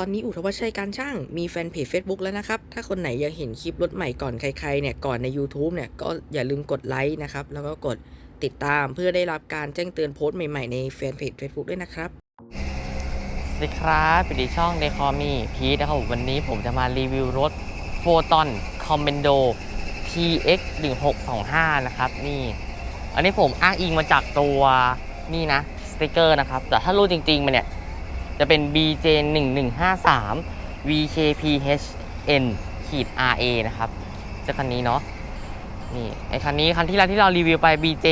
ตอนนี้อุทวัชชัยการช่างมีแฟนเพจ Facebook แล้วนะครับ ถ้าคนไหนอยากเห็นคลิปรถใหม่ก่อนใครๆเนี่ยก่อนใน YouTube เนี่ยก็อย่าลืมกดไลค์นะครับ แล้วก็กดติดตามเพื่อได้รับการแจ้งเตือนโพสต์ใหม่ๆในแฟนเพจ Facebook ด้วยนะครับสวัสดีครับปิดช่องเดคอมีพีทนะครับผมวันนี้ผมจะมารีวิวรถโฟตอนคอมเบนโด TX 1625นะครับนี่อันนี้ผมอ้างอิงมาจากตัวนี่นะสติกเกอร์นะครับแต่ถ้ารู้จริงๆมันเนี่ย จะเป็น BJ 1153 VKPHN ขีด RA นะครับจะคันนี้เนาะนี่ไอคันนี้คันที่แล้วที่เรารีวิวไป BJ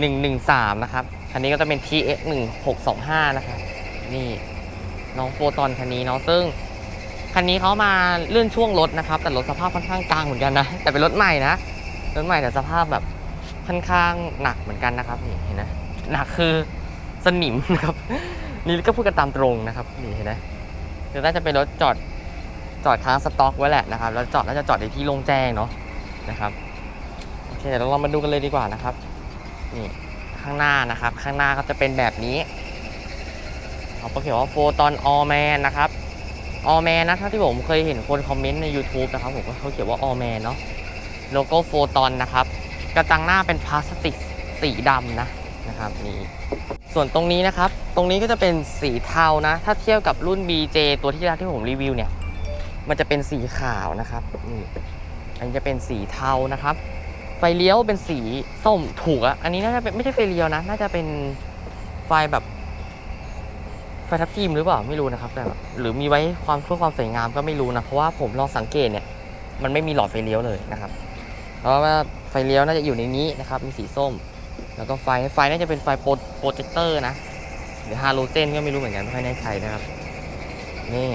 1113นะครับคันนี้ก็จะเป็น TX 1625นะครับนี่น้องโฟตอนคันนี้เนาะซึ่งคันนี้เขามาเลื่อนช่วงรถนะครับ แต่รถสภาพค่อนข้างกลางเหมือนกันนะ แต่เป็นรถใหม่นะ รถใหม่แต่สภาพแบบค่อนข้างหนักเหมือนกันนะครับนี่เห็นไหมหนักคือสนิมนะครับ นี่ก็พูดกันตามตรงนะครับนี่เห็นไหมคือน่าจะเป็นรถจอดจอดค้างสต็อกไว้แหละนะครับแล้วจอดน่าจะจอดในที่โล่งแจ้งเนาะนะครับโอเคเดี๋ยวเรามาดูกันเลยดีกว่านะครับนี่ข้างหน้านะครับ ข้างหน้าก็จะเป็นแบบนี้เขาเขียนว่าโฟตอนออแมนนะครับออแมนนะถ้าที่ผมเคยเห็นคนคอมเมนต์ใน YouTube นะครับผมก็เขาเขียนว่าออแมนเนาะโลโก้โฟตอนนะครับ กระจังหน้าเป็นพลาสติกสีดำนะนะครับนี่ ส่วนตรงนี้นะครับ ตรงนี้ก็จะเป็นสีเทานะ ถ้าเทียบกับรุ่น BJ ตัวที่แล้วที่ผมรีวิวเนี่ย มันจะเป็นสีขาวนะครับนี่อันนี้จะเป็นสีเทานะครับ ไฟเลี้ยวเป็นสีส้มถูกอะอันนี้น่าจะเป็นไม่ใช่ไฟเลี้ยวนะ น่าจะเป็นไฟแบบไฟทับทิมหรือเปล่าไม่รู้นะครับแต่หรือมีไว้ความเพื่อความสวยงามก็ไม่รู้นะเพราะว่าผมลองสังเกตเนี่ย มันไม่มีหลอดไฟเลี้ยวเลยนะครับ เพราะว่าไฟเลี้ยวน่าจะอยู่ในนี้นะครับ มีสีส้ม แล้วก็ไฟไฟน่าจะเป็นไฟโปรโปรเจคเตอร์นะหรือฮาโลเจนก็ไม่รู้เหมือนกันไม่ค่อยแน่ใจนะครับ นี่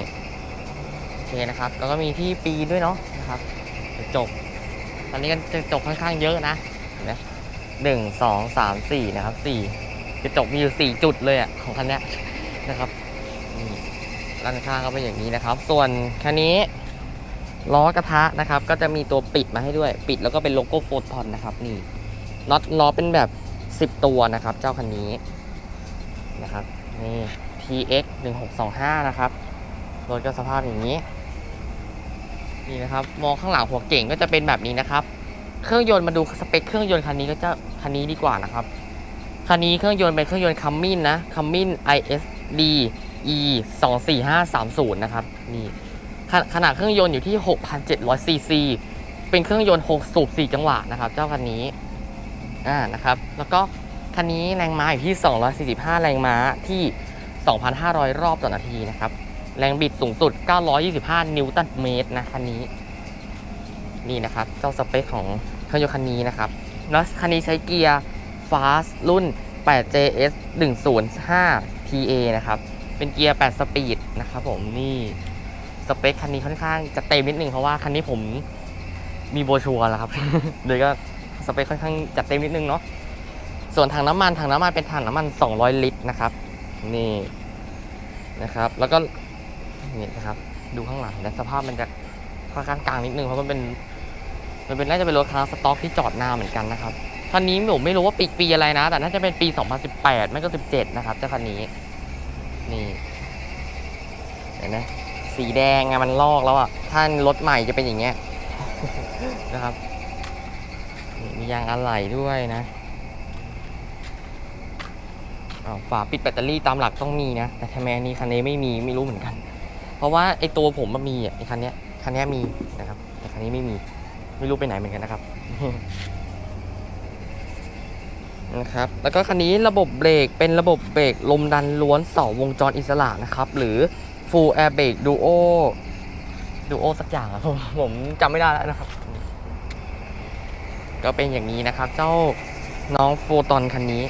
โอเคนะครับ แล้วก็มีที่ปีนด้วยเนาะนะครับกระจกตอนนี้ก็กระจกค่อนข้างเยอะนะเห็นไหมหนึ่งสองสามสี่นะครับสี่กระจกมีอยู่สี่จุดเลยอะของคันนี้นะครับนี่ด้านข้างก็เป็นอย่างนี้นะครับ ส่วนคันนี้ล้อกระทะนะครับ ก็จะมีตัวปิดมาให้ด้วย ปิดแล้วก็เป็นโลโก้โฟตอนนะครับ นี่น็อตล้อเป็นแบบ 10 ตัวนะครับ เจ้าคันนี้นะครับนี่ TX 1625 นะครับรถก็สภาพอย่างนี้นี่นะครับมองข้างหลังหัวเก่งก็จะเป็นแบบนี้นะครับ เครื่องยนต์มาดูสเปคเครื่องยนต์คันนี้ก็จะคันนี้ดีกว่านะครับคันนี้เครื่องยนต์เป็นเครื่องยนต์คัมมินนะคัมมิน ISD E 2 4 5 3 0นะครับนี่ขนขนาดเครื่องยนต์อยู่ที่ 6,700ซีซีเป็นเครื่องยนต์ 6 สูบ 4 จังหวะนะครับ เจ้าคันนี้ อ่านะครับแล้วก็คันนี้แรงม้าอยู่ที่ 245 แรงม้าที่ 2,500 รอบต่อนาทีนะครับ แรงบิดสูงสุด 925 นิวตันเมตรนะคันนี้ นี่นะครับ เจ้าสเปคของเครื่องยนต์คันนี้นะครับแล้วคันนี้ใช้เกียร์ Fast รุ่น 8JS 105 TA นะครับ เป็นเกียร์ 8 สปีดนะครับผมนี่สเปคคันนี้ค่อนข้างจะเต็มนิดนึงเพราะว่าคันนี้ผมมีโบชัวร์แล้วครับเลยก็ สเปคค่อนข้างจัดเต็มนิดนึงเนาะส่วนถังน้ำมันถังน้ำมันเป็นถังน้ำมัน 200 ลิตรนะครับ นี่นะครับ แล้วก็นี่นะครับดูข้างหลังและสภาพมันจะค่อนข้างกลางนิดนึงเพราะมันเป็นมันเป็นน่าจะเป็นรถค้างสต็อกที่จอดนานเหมือนกันนะครับคันนี้ผมไม่รู้ว่าปีปีอะไรนะ แต่น่าจะเป็นปี 2018 ไม่ก็ 17 นะครับเจ้าคันนี้ นี่เห็นไหมสีแดงไงมันลอกแล้วอะถ้ารถใหม่จะเป็นอย่างเงี้ยนะครับ ยางอะไหล่ด้วยนะฝาปิดแบตเตอรี่ตามหลักต้องมีนะ แต่ทำไมอันนี้คันนี้ไม่มีไม่รู้เหมือนกัน เพราะว่าไอตัวผมมันมีอะไอคันนี้คันนี้มีนะครับ แต่คันนี้ไม่มีไม่รู้ไปไหนเหมือนกันนะครับนะครับ แล้วก็คันนี้ระบบเบรกเป็นระบบเบรกลมดันล้วนสอวงจรอิสระนะครับ หรือ Full Air Brake Duo Duo สักอย่างผมผมจำไม่ได้แล้วนะครับ ก็เป็นอย่างนี้นะครับ เจ้าน้องโฟตอนคันนี้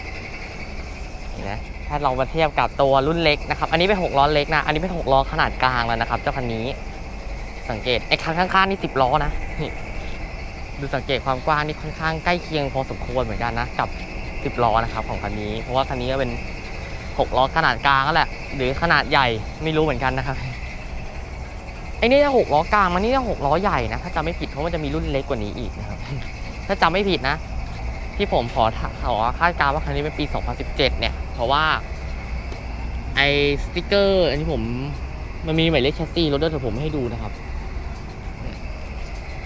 นไหมถ้าเรามาเทียบกับตัวรุ่นเล็กนะครับ อันนี้เป็น6ล้อเล็กนะ อันนี้เป็น6ล้อขนาดกลางแล้วนะครับ เจ้าคันนี้ สังเกตไอ้คันข้างๆนี่10ล้อนะ ดูสังเกตความกว้างนี่ค่อนข้างใกล้เคียงพอสมควรเหมือนกันนะ กับ 10ล้อนะครับของคันนี้ เพราะว่าคันนี้ก็เป็น6ล้อขนาดกลางนั่นแหละ หรือขนาดใหญ่ไม่รู้เหมือนกันนะครับไอ้นี่จะ6ล้อกลางมันนี่จะ6ล้อใหญ่นะ ถ้าจำไม่ผิดเพราะมันจะมีรุ่นเล็กกว่านี้อีกนะครับ ถ้าจำไม่ผิดนะ ที่ผมขอขอคาดการณ์ว่าคันนี้เป็นปี 2017 เนี่ย เพราะว่า ไอสติกเกอร์อันที่ผมมันมีหมายเลขแชสซีรถด้วยแต่ผมไม่ให้ดูนะครับ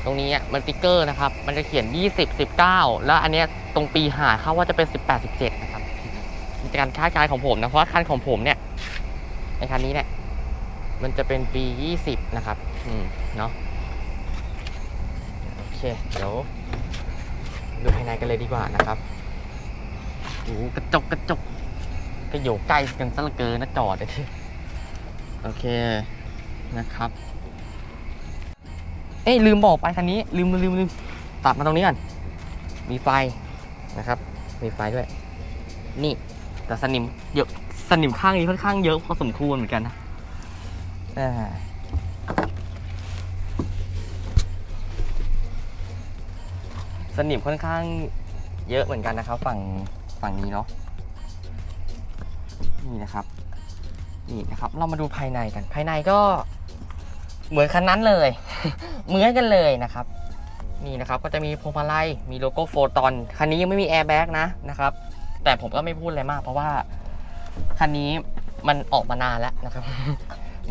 ตรงนี้มันสติ๊กเกอร์นะครับ มันจะเขียน 20 19 แล้วอันเนี้ยตรงปีหาเขาว่าจะเป็น 18 17 นะครับมีการคาดการณ์ของผมนะเพราะว่าคันของผมเนี่ยในคันนี้เนี่ยมันจะเป็นปี 20 นะครับ อืม เนาะโอเค เดี๋ยว ดูภายในกันเลยดีกว่านะครับโอ้โหกระจกกระจกก็อยู่ใกล้กันซะเหลือเกินนะจอดเลยทีโอเคนะครับ เอ้ยลืมบอกไปคันนี้ ลืมลืมลืมตัดมาตรงนี้ก่อนมีไฟนะครับ มีไฟด้วย นี่ แต่สนิมเยอะสนิมข้างนี้ค่อนข้างเยอะพอสมควรเหมือนกันนะอ่า สนิมค่อนข้างเยอะเหมือนกันนะครับ ฝั่งฝั่งนี้เนาะนี่นะครับนี่นะครับ เรามาดูภายในกัน ภายในก็เหมือนคันนั้นเลย เหมือนกันเลยนะครับ นี่นะครับ ก็จะมีพวงมาลัยมีโลโก้โฟตอนคันนี้ยังไม่มีแอร์แบ็กนะนะครับ แต่ผมก็ไม่พูดอะไรมาก เพราะว่าคันนี้มันออกมานานแล้วนะครับ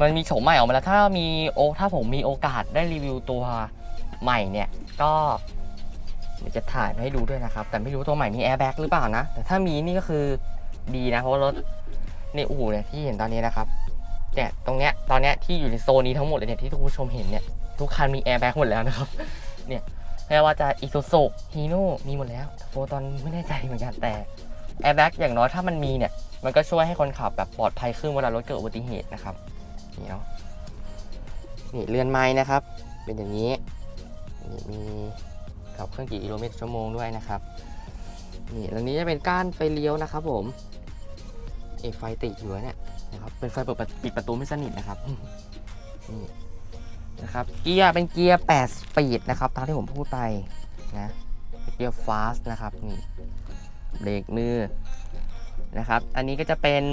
มันมีโฉมใหม่ออกมาแล้ว ถ้ามีโอถ้าผมมีโอกาสได้รีวิวตัวใหม่เนี่ย ก็ เดี๋ยวจะถ่ายมาให้ดูด้วยนะครับ แต่ไม่รู้ตัวใหม่มีแอร์แบ็กหรือเปล่านะ แต่ถ้ามีนี่ก็คือดีนะ เพราะรถในอู่เนี่ยที่เห็นตอนนี้นะครับเนี่ยตรงเนี้ยตอนเนี้ยที่อยู่ในโซนนี้ทั้งหมดเลยเนี่ยที่ทุกผู้ชมเห็นเนี่ยทุกคันมีแอร์แบ็กหมดแล้วนะครับเนี่ยไม่ว่าจะอีซูซูฮีโน่มีหมดแล้วโฟตอนไม่แน่ใจเหมือนกันแต่แอร์แบ็กอย่างน้อยถ้ามันมีเนี่ยมันก็ช่วยให้คนขับแบบปลอดภัยขึ้นเวลารถเกิดอุบัติเหตุนะครับนี่เนาะนี่เรือนไม้นะครับ เป็นอย่างนี้นี่มี ขับเครื่องกี่กิโลเมตรชั่วโมงด้วยนะครับนี่แล้วนี้จะเป็นก้านไฟเลี้ยวนะครับ ผมเอกไฟติดอยู่เนี่ยนะครับเป็นไฟเปิดปิดประตูไม่สนิทนะครับนี่นะครับเกียร์เป็นเกียร์8สปีดนะครับตามที่ผมพูดไปนะเกียร์ฟาสนะครับนี่เบรกมือนะครับ อันนี้ก็จะเป็น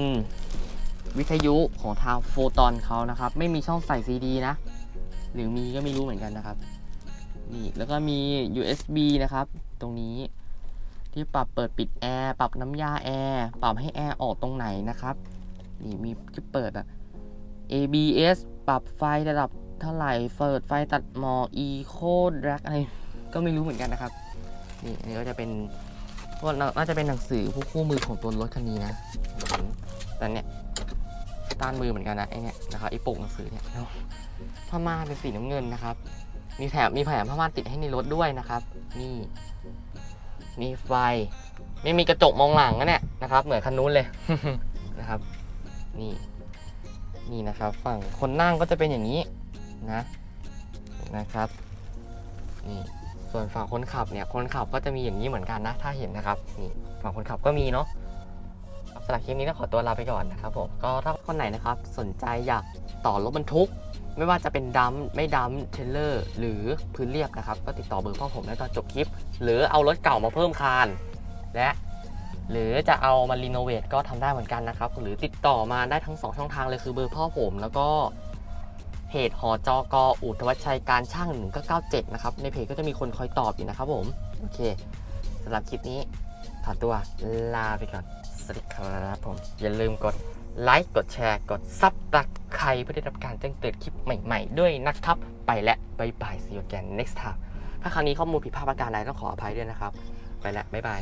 วิทยุของทางโฟตอนเขานะครับ ไม่มีช่องใส่ซีดีนะ หรือมีก็ไม่รู้เหมือนกันนะครับ นี่แล้วก็มี USB นะครับ ตรงนี้ ที่ปรับเปิดปิดแอร์ปรับน้ำยาแอร์ปรับให้แอร์ออกตรงไหนนะครับนี่มีที่เปิดอะ ABS ปรับไฟระดับเท่าไหร่เปิดไฟตัดหมอก Eco Drag อะไรก็ไม่รู้เหมือนกันนะครับ นี่อันนี้ก็จะเป็นพวกน่าจะเป็นหนังสือพวกคู่มือของตัวรถคันนี้นะเหมือนแต่เนี่ยต้านมือเหมือนกันนะไอเนี่ยนะครับไอปกหนังสือเนี่ยเนาะผ้าม่านเป็นสีน้ำเงินนะครับ มีแถมมีแถมผ้าม่านติดให้ในรถด้วยนะครับ นี่มีไฟ ไม่มีกระจกมองหลังนะเนี่ยนะครับ เหมือนคันนู้นเลยนะครับ นี่ นี่นะครับ ฝั่งคนนั่งก็จะเป็นอย่างนี้นะนะครับ นี่ส่วนฝั่งคนขับเนี่ยคนขับก็จะมีอย่างนี้เหมือนกันนะ ถ้าเห็นนะครับ นี่ฝั่งคนขับก็มีเนาะสำหรับคลิปนี้ก็ขอตัวลาไปก่อนนะครับผมก็ถ้าคนไหนนะครับสนใจอยากต่อรถบรรทุก ไม่ว่าจะเป็นดัมไม่ดัมเทเลอร์ หรือพื้นเรียบนะครับ ก็ติดต่อเบอร์พ่อผมได้ตอนจบคลิป หรือเอารถเก่ามาเพิ่มคาน และหรือจะเอามารีโนเวทก็ทำได้เหมือนกันนะครับ หรือติดต่อมาได้ทั้ง 2 ช่องทางเลยคือเบอร์พ่อผม แล้วก็เพจหอจอกออุทวัชชัยการช่าง1997นะครับ ในเพจก็จะมีคนคอยตอบอยู่นะครับผม โอเคสำหรับคลิปนี้ขอตัวลาไปก่อน สวัสดีครับผม อย่าลืมกด ไลค์กดแชร์กดซับตะไครเพื่อได้รับการแจ้งเตือนคลิปใหม่ๆ ด้วยนะครับ ไปและบายบาย see you again next time ถ้าครั้งนี้ข้อมูลผิดพลาดประการใดต้องขออภัยด้วยนะครับ ไปและบายบาย